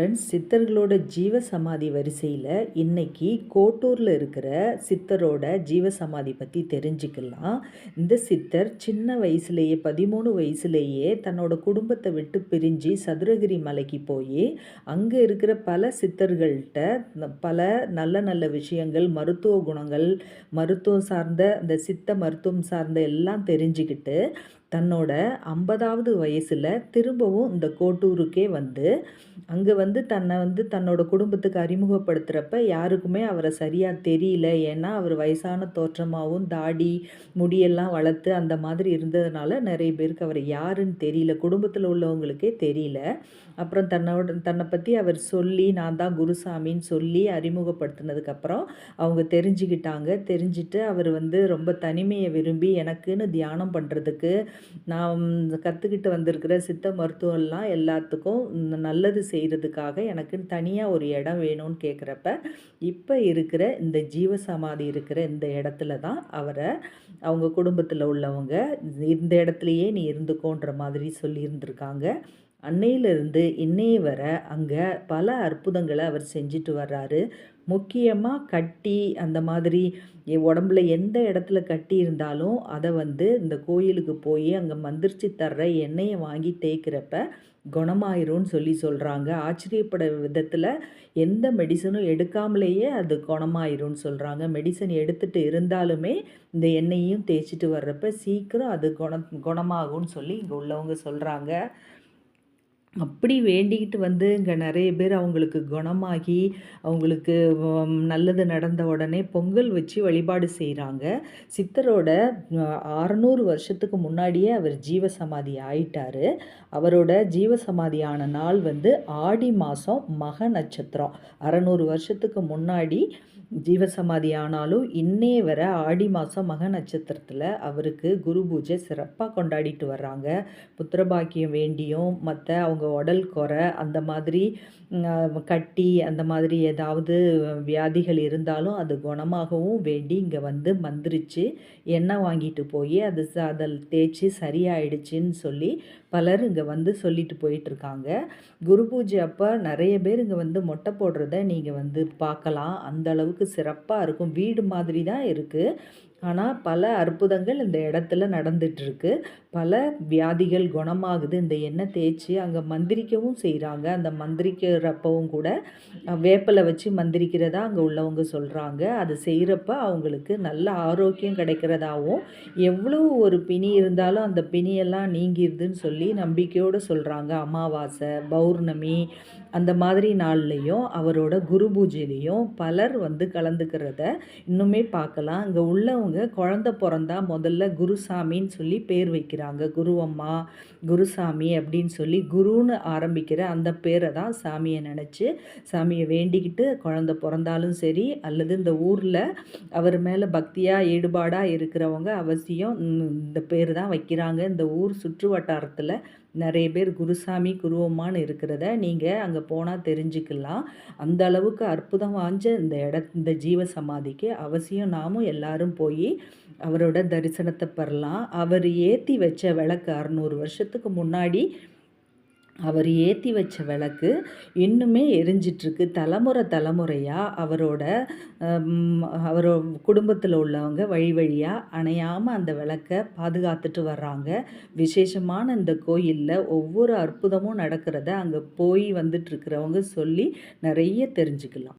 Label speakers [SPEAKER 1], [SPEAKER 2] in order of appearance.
[SPEAKER 1] Friends சித்தர்களோட ஜீவ சமாதி வரிசையில் இன்னைக்கு கோட்டூரில் இருக்கிற சித்தரோட ஜீவ சமாதி பற்றி தெரிஞ்சுக்கலாம். இந்த சித்தர் சின்ன வயசுலேயே பதிமூணு வயசுலேயே தன்னோட குடும்பத்தை விட்டு பிரிஞ்சு சதுரகிரி மலைக்கு போய் அங்கே இருக்கிற பல சித்தர்கள்ட்ட பல நல்ல நல்ல விஷயங்கள் மருத்துவ குணங்கள் மருத்துவம் சார்ந்த இந்த சித்த மருத்துவம் சார்ந்த எல்லாம் தெரிஞ்சுக்கிட்டு தன்னோட ஐம்பதாவது வயசில் திரும்பவும் இந்த கோட்டூருக்கே வந்து அங்கே வந்து தன்னை வந்து தன்னோட குடும்பத்துக்கு அறிமுகப்படுத்துகிறப்ப யாருக்குமே அவரை சரியாக தெரியல. ஏன்னா அவர் வயசான தோற்றமாகவும் தாடி முடியெல்லாம் வளர்த்து அந்த மாதிரி இருந்ததுனால நிறைய பேருக்கு அவர் யாருன்னு தெரியல. குடும்பத்தில் உள்ளவங்களுக்கே தெரியல. அப்புறம் தன்னோட தன்னை பற்றி அவர் சொல்லி நான் தான் குருசாமின்னு சொல்லி அறிமுகப்படுத்தினதுக்கப்புறம் அவங்க தெரிஞ்சுக்கிட்டாங்க. தெரிஞ்சுட்டு அவர் வந்து ரொம்ப தனிமையை விரும்பி எனக்குன்னு தியானம் பண்ணுறதுக்கு நான் கற்றுக்கிட்டு வந்திருக்கிற சித்த மருத்துவம்லாம் எல்லாத்துக்கும் நல்லது செய்கிறதுக்காக எனக்கு தனியாக ஒரு இடம் வேணும்னு கேட்குறப்ப இப்போ இருக்கிற இந்த ஜீவசமாதி இருக்கிற இந்த இடத்துல தான் அவரை அவங்க குடும்பத்தில் உள்ளவங்க இந்த இடத்துலையே நீ இருந்துக்கோன்ற மாதிரி சொல்லியிருந்திருக்காங்க. அன்னையிலிருந்து இன்னைய வர அங்கே பல அற்புதங்களை அவர் செஞ்சுட்டு வர்றாரு. முக்கியமாக கட்டி அந்த மாதிரி உடம்புல எந்த இடத்துல கட்டி இருந்தாலும் அதை வந்து இந்த கோயிலுக்கு போய் அங்கே மந்திரிச்சு தர்ற எண்ணெயை வாங்கி தேய்க்கிறப்ப குணமாயிரும்னு சொல்லி சொல்கிறாங்க ஆச்சரியப்பட விதத்தில் எந்த மெடிசனும் எடுக்காமலேயே அது குணமாயிரும்னு சொல்கிறாங்க மெடிசன் எடுத்துகிட்டு இருந்தாலுமே இந்த எண்ணெயையும் தேய்ச்சிட்டு வர்றப்ப சீக்கிரம் அது குண குணமாகும்னு சொல்லி இங்கே உள்ளவங்க சொல்கிறாங்க அப்படி வேண்டிக்கிட்டு வந்து இங்கே நிறைய பேர் அவங்களுக்கு குணமாகி அவங்களுக்கு நல்லது நடந்த உடனே பொங்கல் வச்சு வழிபாடு செய்கிறாங்க சித்தரோட அறநூறு வருஷத்துக்கு முன்னாடியே அவர் ஜீவசமாதி ஆயிட்டார். அவரோட ஜீவசமாதியான நாள் வந்து ஆடி மாதம் மக நட்சத்திரம். அறநூறு வருஷத்துக்கு முன்னாடி ஜீவசமாதி ஆனாலும் இன்னே வர ஆடி மாதம் மக நட்சத்திரத்தில் அவருக்கு குரு பூஜை சிறப்பாக கொண்டாடிட்டு வர்றாங்க. புத்திரபாக்கியம் வேண்டியும் மற்ற அவங்க உடல் குறை அந்த மாதிரி கட்டி அந்த மாதிரி ஏதாவது வியாதிகள் இருந்தாலும் அது குணமாகவும் வேண்டி இங்கே வந்து மந்திரிச்சு எண்ணெய் வாங்கிட்டு போய் அது அதில் தேய்ச்சி சரியாயிடுச்சின்னு சொல்லி பலர் இங்கே வந்து சொல்லிட்டு போயிட்டுருக்காங்க. குரு பூஜை அப்போ நிறைய பேர் இங்கே வந்து மொட்டை போடுறத நீங்கள் வந்து பார்க்கலாம். அந்த அளவுக்கு சிறப்பாக இருக்கும். வீடு மாதிரி தான் இருக்குது ஆனால் பல அற்புதங்கள் இந்த இடத்துல நடந்துகிட்ருக்கு பல வியாதிகள் குணமாகுது. இந்த எண்ணெய் தேய்ச்சி அங்கே மந்திரிக்கவும் செய்கிறாங்க அந்த மந்திரிக்கிறப்பவும் கூட வேப்பலை வச்சு மந்திரிக்கிறதா அங்கே உள்ளவங்க சொல்கிறாங்க அது செய்கிறப்ப அவங்களுக்கு நல்ல ஆரோக்கியம் கிடைக்கிறதாகவும் எவ்வளோ ஒரு பிணி இருந்தாலும் அந்த பிணியெல்லாம் நீங்கிருதுன்னு சொல்லி நம்பிக்கையோடு சொல்கிறாங்க அமாவாசை பௌர்ணமி அந்த மாதிரி நாள்லேயும் அவரோட குரு பூஜையிலையும் பலர் வந்து கலந்துக்கிறத இன்னுமே பார்க்கலாம். அங்கே உள்ளவங்க குழந்த பிறந்தா முதல்ல குருசாமின்னு சொல்லி பேர் வைக்கிறாங்க. குருவம்மா குருசாமி அப்படின்னு சொல்லி குருன்னு ஆரம்பிக்கிற அந்த பேரை தான் சாமியை நினச்சி சாமியை வேண்டிக்கிட்டு குழந்த பிறந்தாலும் சரி அல்லது இந்த ஊரில் அவர் மேலே பக்தியாக ஈடுபாடாக இருக்கிறவங்க அவசியம் இந்த பேர் தான் வைக்கிறாங்க. இந்த ஊர் சுற்று வட்டாரத்தில் நிறைய பேர் குருசாமி குருவம்மான்னு இருக்கிறத நீங்கள் அங்கே போனால் தெரிஞ்சுக்கலாம். அந்த அளவுக்கு அற்புதம் வாஞ்ச இந்த இட இந்த ஜீவ சமாதிக்கு அவசியம் நாமும் எல்லாரும் போய் அவரோட தரிசனத்தை பெறலாம். அவர் ஏற்றி வச்ச விளக்கு அறநூறு வருஷத்துக்கு முன்னாடி அவர் ஏற்றி வச்ச விளக்கு இன்னுமே எரிஞ்சிட்ருக்கு. தலைமுறை தலைமுறையாக அவரோட அவரோ குடும்பத்தில் உள்ளவங்க வழி வழியாக அணையாமல் அந்த விளக்கை பாதுகாத்துட்டு வர்றாங்க. விசேஷமான இந்த கோயிலில் ஒவ்வொரு அற்புதமும் நடக்கிறத அங்கே போய் வந்துட்டுருக்கிறவங்க சொல்லி நிறைய தெரிஞ்சுக்கலாம்.